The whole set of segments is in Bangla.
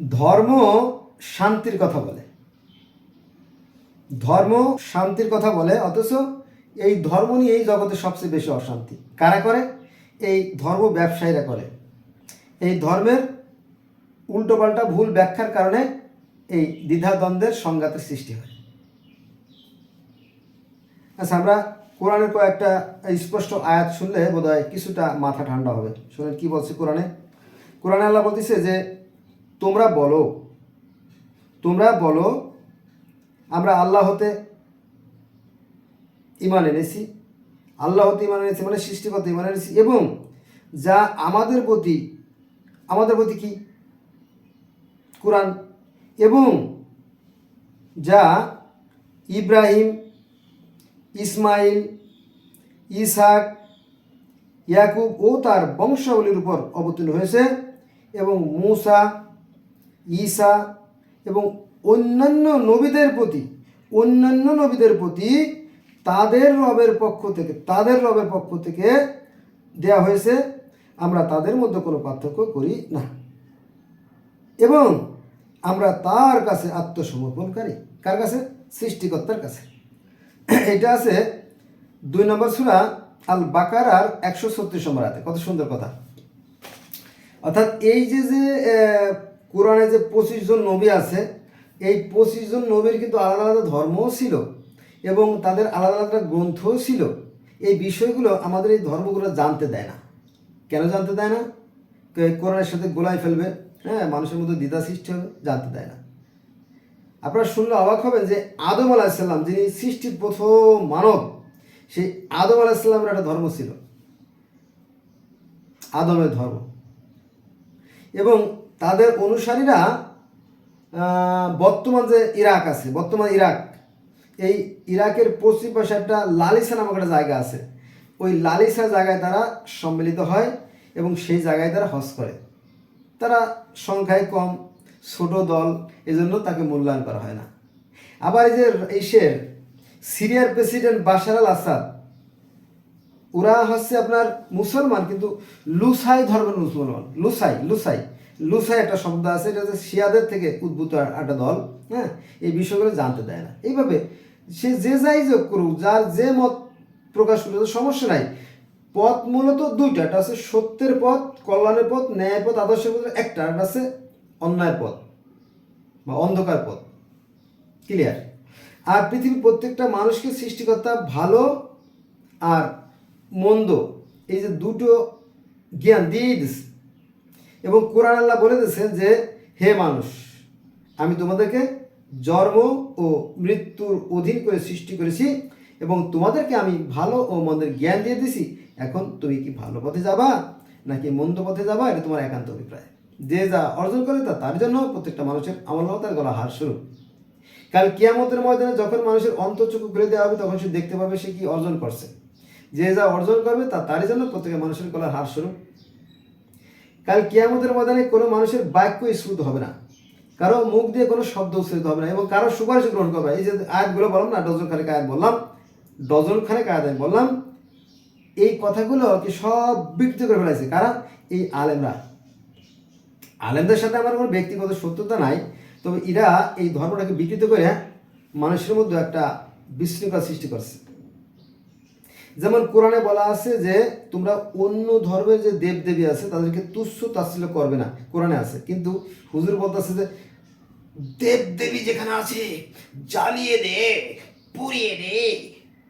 ধর্ম শান্তির কথা বলে। ধর্ম শান্তির কথা বলে, অথচ এই ধর্ম নিয়ে এই জগতে সবচেয়ে বেশি অশান্তি। কারা করে? এই ধর্ম ব্যবসায়ীরা করে। এই ধর্মের উল্টোপাল্টা ভুল ব্যাখ্যার কারণে এই দ্বিধাদ্বন্দ্বের সংঘাতের সৃষ্টি হয়। আচ্ছা আমরা কোরআনের কয়েকটা স্পষ্ট আয়াত শুনলে বোধহয় কিছুটা মাথা ঠান্ডা হবে। শুনেন কি বলছে কোরআনে? কোরআনে আল্লাহ বলতেছে যে তোমরা বলো। তোমরা বলো, আমরা আল্লাহ হতে ইমান এনেছি, আল্লাহ হতে ইমান এনেছি মানে সৃষ্টিগত ইমান এনেছি এবং যা আমাদের প্রতি আমাদের প্রতি কি? কোরআন এবং যা ইব্রাহিম, ইসমাইল, ইসাক, ইয়াকুব ও তার বংশাবলীর উপর অবতীর্ণ হয়েছে এবং মূসা ঈসা এবং অন্যান্য নবীদের প্রতি, অন্যান্য নবীদের প্রতি তাদের রবের পক্ষ থেকে, তাদের রবের পক্ষ থেকে দেয়া হয়েছে। আমরা তাদের মধ্যে কোনো পার্থক্য করি না। এবং আমরা তার কাছে আত্মসমর্পণকারী। কার কাছে? সৃষ্টিকর্তার কাছে। এটা আছে দুই নম্বর সুরা আল বাকারার একশো ছত্রিশ নম্বর কত সুন্দর কথা। অর্থাৎ এই যে যে কোরআনে যে পঁচিশ জন নবী আছে, এই পঁচিশ জন নবীর কিন্তু আলাদা আলাদা ধর্মও ছিল এবং তাদের আলাদা আলাদা গ্রন্থও ছিল। এই বিষয়গুলো আমাদের এই ধর্মগুলো জানতে দেয় না। কেন জানতে দেয় না? কোরআনের সাথে গোলাই ফেলবে হ্যাঁ মানুষের মধ্যে দ্বিধা সৃষ্টি হবে, জানতে দেয় না। আপনারা শুনলে অবাক হবেন যে আদম আলাহিসাল্লাম যিনি সৃষ্টির প্রথম মানব, সেই আদম আলাহিসাল্লামের একটা ধর্ম ছিল। আদমের ধর্ম। এবং তাদের অনুসারীরা বর্তমান যে ইরাক আছে, বর্তমান ইরাক, এই ইরাকের পশ্চিম পাশে একটা লালিসা নামক একটা জায়গা আছে। ওই লালিসা জায়গায় তারা সম্মিলিত হয় এবং সেই জায়গায় তারা হজ করে। তারা সংখ্যায় কম, ছোট দল, এজন্য তাকে মূল্যায়ন করা হয় না। আবার এই যে ইসের সিরিয়ার প্রেসিডেন্ট বাশার আল আসাদ, ওরা হচ্ছে আপনার মুসলমান, কিন্তু লুসাই ধর্মের মুসলমান, লুসাই লুসাই। লুসাই একটা শব্দ আছে, এটা হচ্ছে শিয়াদের থেকে উদ্ভূত একটা দল হ্যাঁ? এই বিষয়গুলো জানতে দেয় না। এইভাবে সে যে যাই যোগ করুক, যার যে মত প্রকাশ করুক সমস্যা নাই। পথ মূলত দুইটা, একটা আছে সত্যের পথ, কল্যাণের পথ ন্যায় পথ, আদর্শের পথ, একটা একটা আছে অন্যায় পথ বা অন্ধকার পথ। ক্লিয়ার আর পৃথিবীর প্রত্যেকটা মানুষকে সৃষ্টিকর্তা ভালো আর মন্দ, এই যে দুটো জ্ঞান দিয়ে দিছে এবং কোরআন আল্লাহ বলে দিয়েছেন যে, হে মানুষ, আমি তোমাদেরকে জন্ম ও মৃত্যুর অধীন করে সৃষ্টি করেছি এবং তোমাদেরকে আমি ভালো ও মন্দের জ্ঞান দিয়ে দিছি এখন তুমি কি ভালো পথে যাবা নাকি মন্দ পথে যাবা? এটা তোমার একান্ত অভিপ্রায়। যে যা অর্জন করে তা তার জন্য প্রত্যেকটা মানুষের আমল নামা তার গলা হার শুরু কাল কিয়ামতের ময়দানে যখন মানুষের অন্তর্চক্ষু খুলে দেওয়া হবে, তখন সে দেখতে পাবে সে কি অর্জন করছে। যে যা অর্জন করবে তা তারই জন্য প্রত্যেকের মানুষের গলার হার শুরু কাল কিয়ামতের ময়দানে কোনো মানুষের বাক্য স্ফুট হবে না। কারও মুখ দিয়ে কোনো শব্দ উচ্চারিত হবে না এবং কারও সুপারিশ গ্রহণ করবে। এই যে আয়াতগুলো বললাম না, ডজন খানেক আয়াত বললাম, ডজন খানেক আয়াত আমি বললাম, এই কথাগুলো কি সব বিকৃত করে ফেলাইছে কারা? এই আলেমরা। আলেমদের সাথে আমার কোনো ব্যক্তিগত সত্যতা নাই, তবে এরা এই ধর্মটাকে বিকৃত করে মানুষের মধ্যে একটা বিশৃঙ্খলা সৃষ্টি করছে। যেমন কোরআনে বলা আছে যে, তোমরা অন্য ধর্মের যে দেব দেবী আছে, তাদেরকে তুচ্ছ তাচ্ছিল্য করবে না। কোরআনে আছে। কিন্তু হুজুর বলতেছে যে দেব দেবী যেখানে আছে, জ্বালিয়ে দে, পুড়িয়ে দে,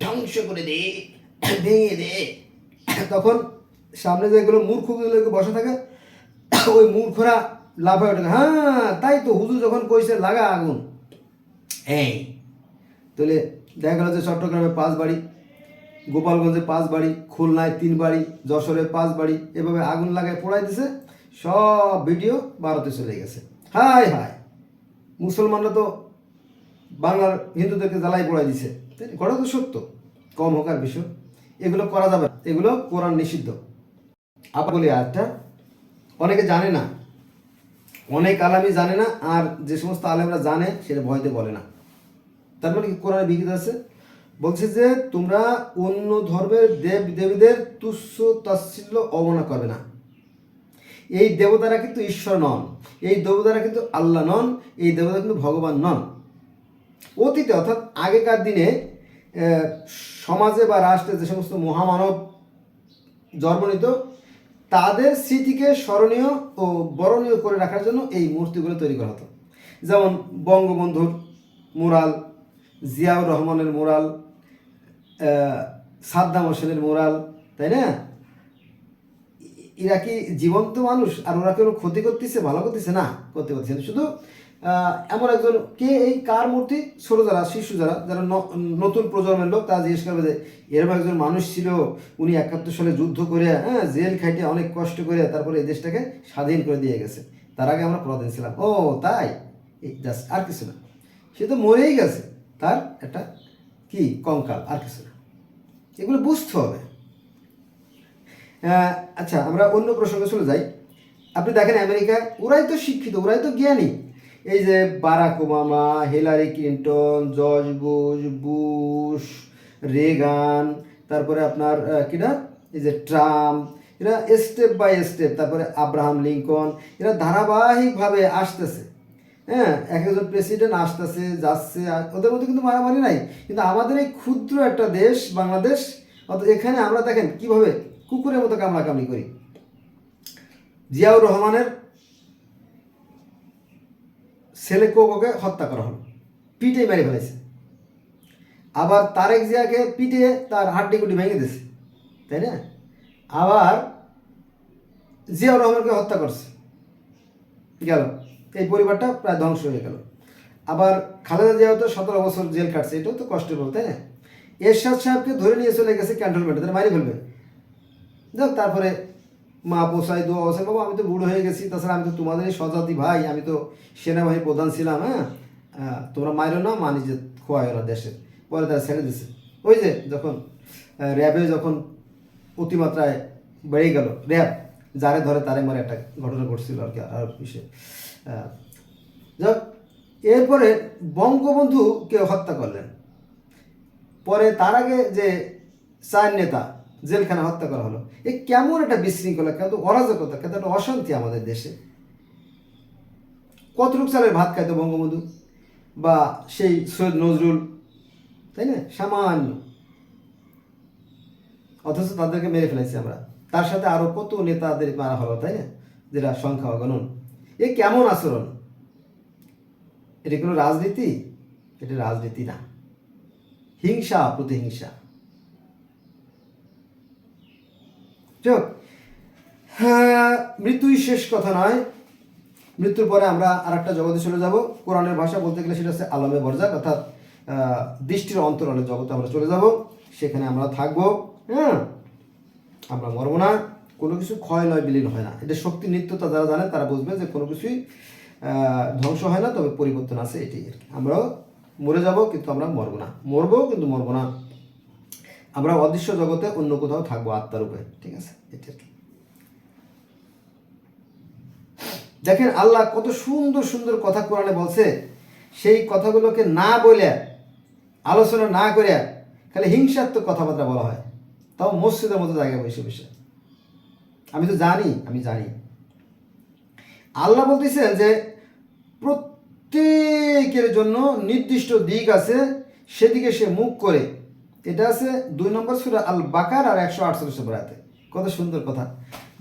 ধ্বংস করে দে, ভেঙে দে। তখন সামনে যেগুলো মূর্খগুলো বসে থাকে, ওই মূর্খরা লাফায় ওঠে। হ্যাঁ তাই তো হুজুর যখন কইছে, লাগা আগুন। এই, তাহলে দেখা গেল যে চট্টগ্রামে পাঁচ বাড়ি গোপালগঞ্জে পাঁচ বাড়ি, খুলনায় তিন বাড়ি, যশোরে পাঁচ বাড়ি, এভাবে আগুন লাগায় পোড়াই দিছে, সব ভিডিও ভারতে চলে গেছে। হায় হায়, মুসলমানরা তো বাংলার হিন্দুদেরকে জ্বালাই পোড়াই দিছে। তাই তো সত্য, কম হোক আর বিষয় এগুলো করা যাবে এগুলো কোরআন নিষিদ্ধ। আবার বলি আরেকটা, অনেকে জানে না, অনেক আলামই জানে না, আর যে সমস্ত আলেমরা জানে, সেটা ভয়তে বলে না। তার মানে কি কোরআনে বিকৃত আছে? বলছে যে তোমরা অন্য ধর্মের দেব দেবীদের তুচ্ছ তাচ্ছিল্য অবনা করবে না। এই দেবতারা কিন্তু ঈশ্বর নন, এই দেবতারা কিন্তু আল্লাহ নন, এই দেবতা কিন্তু ভগবান নন। অতীতে অর্থাৎ আগেকার দিনে সমাজে বা রাষ্ট্রে যে সমস্ত মহামানব জন্ম নিত, তাদের স্মৃতিকে স্মরণীয় ও বরণীয় করে রাখার জন্য এই মূর্তিগুলো তৈরি করা হতো। যেমন বঙ্গবন্ধুর মুরাল, জিয়াউর রহমানের মুরাল সাদ্দাম হোসেনের মোরাল, তাই না? এরা কি জীবন্ত মানুষ, আর ওরা কেউ ক্ষতি করতেছে, ভালো করতেছে না, করতে করতেছে শুধু এমন একজন, কে এই, কার মূর্তি? ছোট যারা, শিশু যারা যারা নতুন প্রজন্মের লোক, তারা জিজ্ঞেস করবে যে, এরকম একজন মানুষ ছিল, উনি একাত্তর সালে যুদ্ধ করে হ্যাঁ জেল খাইটে অনেক কষ্ট করে, তারপরে এই দেশটাকে স্বাধীন করে দিয়ে গেছে। তার আগে আমরা প্রধান ছিলাম। ও, তাই? জাস্ট, আর কিছু না। সে তো মরেই গেছে। তার একটা, কি, কঙ্কাল, আর কিছু না। এগুলো বুঝতে হবে। আচ্ছা আমরা অন্য প্রসঙ্গে চলে যাই। আপনি দেখেন আমেরিকা ওরাই তো শিক্ষিত, ওরাই তো জ্ঞানী। এই যে Barack Obama, Hillary Clinton, George Bush Bush, Reagan, তারপরে আপনার কিনা? এই যে ট্রাম্প, এরা স্টেপ বাই স্টেপ তারপরে আব্রাহাম লিঙ্কন, এরা ধারাবাহিকভাবে আসতেছে। হ্যাঁ এক একজন প্রেসিডেন্ট আসতেছে, যাচ্ছে ওদের মধ্যে কিন্তু মারামারি নাই। কিন্তু আমাদের এই ক্ষুদ্র একটা দেশ, বাংলাদেশ, অত এখানে আমরা দেখেন কীভাবে কুকুরের মতো কামড়াকামড়ি করি। জিয়াউর রহমানের ছেলে কোকোকে হত্যা করা হলো পিটে মেরে ফেলেছে। আবার তারেক জিয়াকে পিটে তার হাড্ডি গুটি ভেঙে দিয়েছে, তাই না? আবার জিয়াউর রহমানকে হত্যা করছে। গেল। এই পরিবারটা প্রায় ধ্বংস হয়ে গেল। আবার খালেদা জিয়াও তো সতেরো বছর জেল কাটছে এটাও তো কষ্টের বল, তাই না? এরশাদ সাহেবকে ধরে নিয়ে চলে গেছে ক্যান্টনমেন্টে তারা মারি ফেলবে। যাক, তারপরে মা পোষায় দোয়া হোসেন বাবা, আমি তো বুড়ো হয়ে গেছি, তাছাড়া আমি তো তোমাদেরই স্বজাতি ভাই, আমি তো সেনাবাহিনীর প্রধান ছিলাম হ্যাঁ? তোমরা মাইরো না, মা নিজে খোয়াই ওরা দেশে, পরে তারা ছেড়ে দিছে। ওই যে যখন র্যাবে যখন অতিমাত্রায় বেড়ে গেল, র্যাব, যারে ধরে তারে মারে একটা ঘটনা ঘটছিল আর কি, আর বিষয়ে যাক, এরপরে বঙ্গবন্ধুকে হত্যা করলেন। পরে তার আগে যে চার নেতা জেলখানা হত্যা করা হলো, এ কেমন একটা বিশৃঙ্খলা কত অরাজকতা কেন একটা অশান্তি আমাদের দেশে। কত লোক চালের ভাত খাইতো বঙ্গবন্ধু? বা সেই সৈয়দ নজরুল, তাই না? সামান্য। অথচ তাদেরকে মেরে ফেলেছি আমরা। তার সাথে আরও কত নেতাদের মারা হলো, তাই না? যেটা সংখ্যা অগণন। এ কেমন আচরণ? এটা কোনো রাজনীতি? এটা রাজনীতি না। হিংসা, প্রতিহিংসা। চোখ হ্যাঁ মৃত্যুই শেষ কথা নয়। মৃত্যুর পরে আমরা আর একটা জগতে চলে যাব। কোরআনের ভাষা বলতে গেলে সেটা হচ্ছে আলমে বরজাক অর্থাৎ দৃষ্টির অন্তরালে জগতে আমরা চলে যাব। সেখানে আমরা থাকব হ্যাঁ? আমরা মরবো না। কোনো কিছু ক্ষয় নয় বিলীন হয় না। এটা শক্তি নিত্যতা যারা জানে, তারা বুঝবে যে কোনো কিছুই ধ্বংস হয় না, তবে পরিবর্তন আছে এটাই আর কি। আমরাও মরে যাব, কিন্তু আমরা মরব না। মরবো কিন্তু মরবো না। আমরা অদৃশ্য জগতে অন্য কোথাও থাকব আত্মার উপরে, ঠিক আছে? এটা কি। দেখেন আল্লাহ কত সুন্দর সুন্দর কথা কোরআনে বলছে। সেই কথাগুলোকে না বলে, আলোচনা না করে, খালি হিংসাত্মক কথাবার্তা বলা হয়। তাও মসজিদের মতো জায়গায় বসে বসে। আমি তো জানি, আমি জানি। আল্লাহ বলতেছেন যে প্রত্যেকের জন্য নির্দিষ্ট দিক আছে, সেদিকে সে মুখ করে। এটা আছে দুই নম্বর সুরা আল বাকার আর একশো আটচল্লিশ নম্বর কত সুন্দর কথা।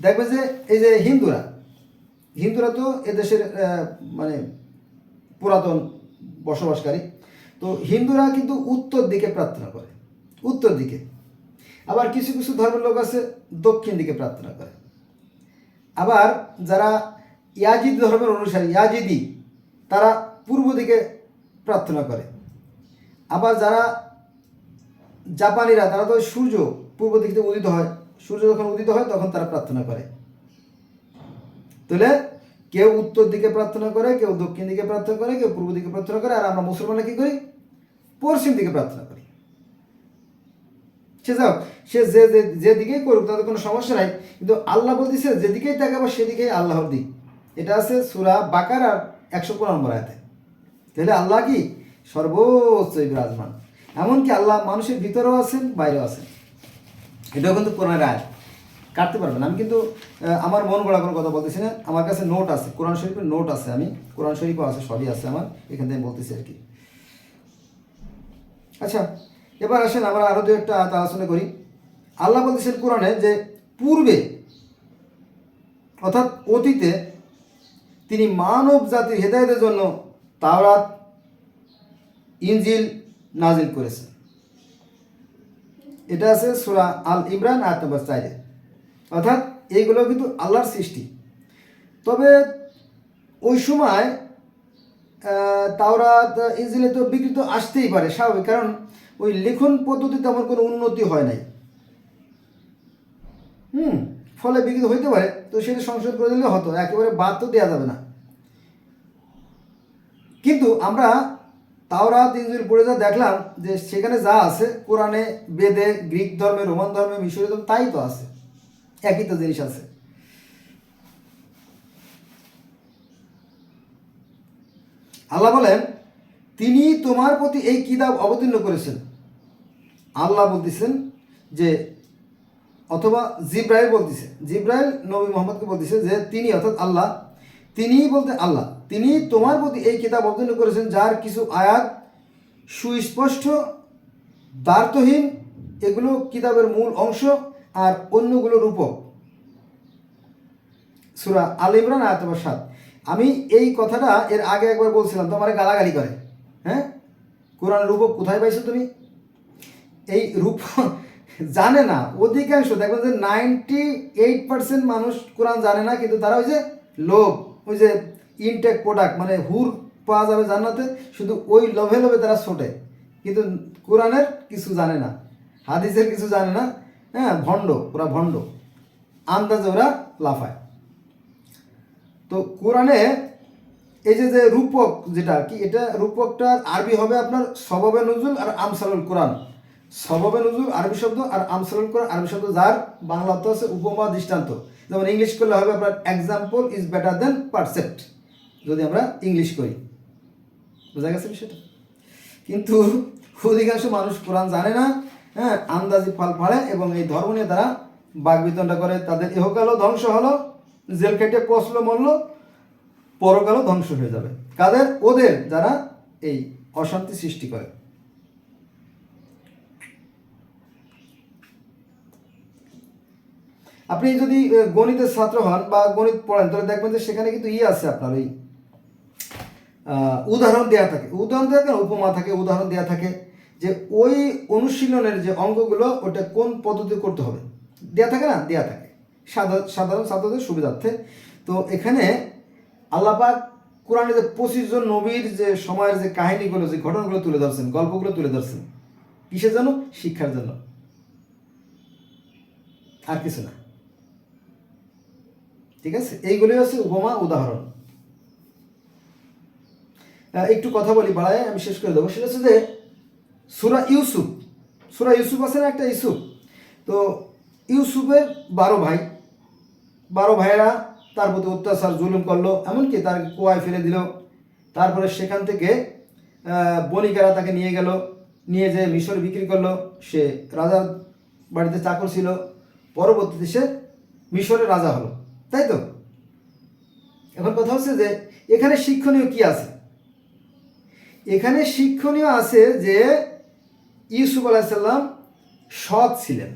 দেখবে যে এই যে হিন্দুরা হিন্দুরা তো এদেশের মানে পুরাতন বসবাসকারী। তো হিন্দুরা কিন্তু উত্তর দিকে প্রার্থনা করে, উত্তর দিকে। আবার কিছু কিছু ধর্মের লোক আছে দক্ষিণ দিকে প্রার্থনা করে। আবার যারা ইয়াজিদ ধর্মের অনুসারী, ইয়াজিদি, তারা পূর্ব দিকে প্রার্থনা করে। আবার যারা জাপানিরা, তারা তো সূর্য পূর্ব দিক থেকে উদিত হয়। সূর্য যখন উদিত হয়, তখন তারা প্রার্থনা করে। তাহলে কেউ উত্তর দিকে প্রার্থনা করে, কেউ দক্ষিণ দিকে প্রার্থনা করে, কেউ পূর্ব দিকে প্রার্থনা করে, আর আমরা মুসলমানরা কি করি? পশ্চিম দিকে প্রার্থনা করি। সে যাও, সে যে যেদিকেই করুক তাদের কোনো সমস্যা নাই। কিন্তু আল্লাহ বলতেছে, যেদিকেই তাকাবো, সেদিকেই আল্লাহর দিক। এটা আছে সুরা বাকার আর একশো পনেরো নম্বর আয়াতে। তাহলে আল্লাহ কি? সর্বোচ্চ বিরাজমান। এমনকি আল্লাহ মানুষের ভিতরেও আছেন, বাইরেও আছেন। এটাও কিন্তু কোরআনের আয়াত। কাটতে পারবেন। আমি কিন্তু আমার মন গড়া কোনো কথা বলতেছি না। আমার কাছে নোট আছে। কোরআন শরীফের নোট আছে আমি। কোরআন শরীফও আছে, সবই আছে আমার। এখান থেকে বলতেছি আর কি। আচ্ছা এবার আসেন আমরা আরও দু একটা আয়াত আলোচনা করি। আল্লাহ বলতেছেন কোরআনে যে পূর্বে, অর্থাৎ অতীতে তিনি মানব জাতির হেদায়তের জন্য তাওরাত, ইনজিল নাজিল করেছেন। এটা আছে সুরা আল ইমরান, আয়াত নম্বর অর্থাৎ এইগুলো কিন্তু আল্লাহর সৃষ্টি। তবে ওই সময় তাওরাত ইঞ্জিলে তো বিকৃত আসতেই পারে, স্বাভাবিক। কারণ ওই লেখন পদ্ধতিতে আমার কোনো উন্নতি হয় নাই। হুম, ফলে বিকৃত হইতে পারে, তো সেটা সংশোধন করে দিলে হতো, একেবারে বাদ তো দেওয়া যাবে না। কিন্তু আমরা তাওরাত ইঞ্জিল পড়ে যা দেখলাম যে সেখানে যা আছে, কোরআনে, বেদে, গ্রিক ধর্মে, রোমান ধর্মে, মিশরীয় ধর্ম, তাই তো আছে। একই তো জিনিস আছে। আল্লাহ বলেন তিনি তোমার প্রতি এই কিতাব অবতীর্ণ করেছেন। আল্লাহ বলতেছেন যে, অথবা জিব্রাইল বলতেছে, জিব্রাইল নবী মোহাম্মদকে বলতেছে যে, তিনি অর্থাৎ আল্লাহ তিনিই বলতে আল্লাহ, তিনি তোমার প্রতি এই কিতাব অবতীর্ণ করেছেন যার কিছু আয়াত সুস্পষ্ট দ্বার্থহীন এগুলো কিতাবের মূল অংশ আর অন্যগুলো রূপক। সুরা আল ইমরান আয়াত সাত। আমি এই কথাটা এর আগে একবার বলছিলাম, তোমার গালাগালি করে। হ্যাঁ? কোরআনের রূপক কোথায় পাইছো তুমি? এই রূপ জানে না। অধিকাংশ দেখবেন যে নাইনটি এইট পার্সেন্ট মানুষ কোরআন জানে না, কিন্তু তারা ওই যে লোভ, ওই যে ইনটেক প্রোডাক্ট মানে হুর পাওয়া যাবে জান্নাতে, শুধু ওই লোভে লোভে তারা ছোটে। কিন্তু কোরআনের কিছু জানে না। হাদিসের কিছু জানে না। হ্যাঁ ভণ্ড, ওরা ভণ্ড। আন্দাজে ওরা লাফায়। তো কোরআনে এই যে যে রূপক যেটা, কি এটা রূপকটা আরবি হবে আপনার সববে নজুল আর আমসালুল কোরআন। সববে নজুল আরবি শব্দ আর আমসালুল কোরআন আরবি শব্দ, যার বাংলা অর্থ আছে উপমা দৃষ্টান্ত। যেমন ইংলিশ করলে হবে আপনার example is better than percept যদি আমরা ইংলিশ করি। বোঝা গেছে বিষয়টা? কিন্তু অধিকাংশ মানুষ কোরআন জানে না হ্যাঁ আন্দাজি ফল ফাড়ে এবং এই ধর্ম নিয়ে তারা বাঘ বাগবিতণ্ডা করে। তাদের এহকালও ধ্বংস হলো, জেল খেটে পচলো মরলো পরকালও ধ্বংস হয়ে যাবে। কাদের? ওদের, যারা এই অশান্তি সৃষ্টি করে। আপনি যদি গণিতের ছাত্র হন বা গণিত পড়েন, তাহলে দেখবেন যে সেখানে কিন্তু ইয়ে আছে আপনার, ওই উদাহরণ দেওয়া থাকে। উদাহরণ দেওয়া থাকে উপমা থাকে, উদাহরণ দেওয়া থাকে। যে ওই অনুশীলনের যে অঙ্কগুলো ওটা কোন পদ্ধতি করতে হবে? দেওয়া থাকে না? দেওয়া থাকে। সাধারণ সাধারণ ছাত্রদের সুবিধার্থে। তো এখানে আল্লাপাক কোরআনে যে পঁচিশ জন নবীর যে সময়ের যে কাহিনীগুলো, যে ঘটনাগুলো তুলে ধরছেন, গল্পগুলো তুলে ধরছেন, কিসের জন্য? শিক্ষার জন্য। আর কিছু না। ঠিক আছে? এইগুলি হচ্ছে উপমা উদাহরণ। একটু কথা বলি, বাড়ায়, আমি শেষ করে দেবো। সেটা হচ্ছে যে সুরা ইউসুফ সুরা ইউসুফ আছে না একটা ইউসুফ? তো ইউসুফের বারো ভাই, বারো ভাইয়েরা তার প্রতি অত্যাচার, জুলুম করল, এমনকি তার কুয়ায় ফেলে দিল। তারপরে সেখান থেকে বণিকেরা তাকে নিয়ে গেল, নিয়ে যে মিশর বিক্রি করল। সে রাজার বাড়িতে চাকর ছিল। পরবর্তীতে সে মিশরের রাজা হলো। তাই তো? এখন কথা হচ্ছে যে, এখানে শিক্ষণীয় কি আছে? এখানে শিক্ষণীয় আছে যে, ইউসুফ আলাহিসাল্লাম সৎ ছিলেন।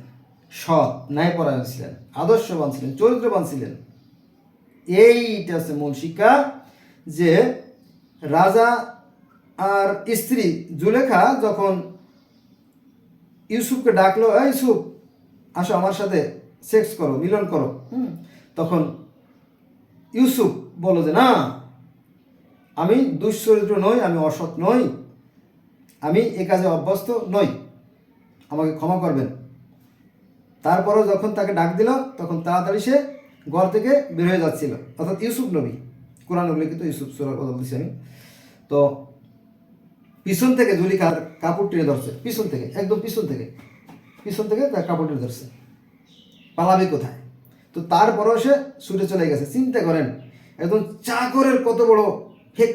সৎ, ন্যায়পরায়ণ ছিলেন। আদর্শবান ছিলেন, চরিত্রবান ছিলেন। এইটা হচ্ছে মূল শিক্ষা যে রাজা আর স্ত্রী জুলেখা যখন ইউসুফকে ডাকলো "এই ইউসুফ আসো আমার সাথে সেক্স করো মিলন করো। হুম। তখন ইউসুফ বলো যে না আমি দুশ্চরিত্র নই আমি অসৎ নই আমি এ কাজে অভ্যস্ত নই আমাকে ক্ষমা করবেন। তারপরও যখন তাকে ডাক দিল তখন তাড়াতাড়ি সে ঘর থেকে বের হয়ে যাচ্ছিল। অর্থাৎ ইউসুফ নবী, কোরআন উল্লেখিত ইউসুফ সুরার কথা বলছি আমি। তো পিছন থেকে জুলিকার কাপড় টেনে ধরছে, পিছন থেকে, একদম পিছন থেকে। পিছন থেকে তার কাপড় টেনে ধরছে। পালাবে কোথায়? তো তারপরেও সে ছুটে চলে গেছে। চিন্তা করেন, একদম চাকরের কত বড় ফেক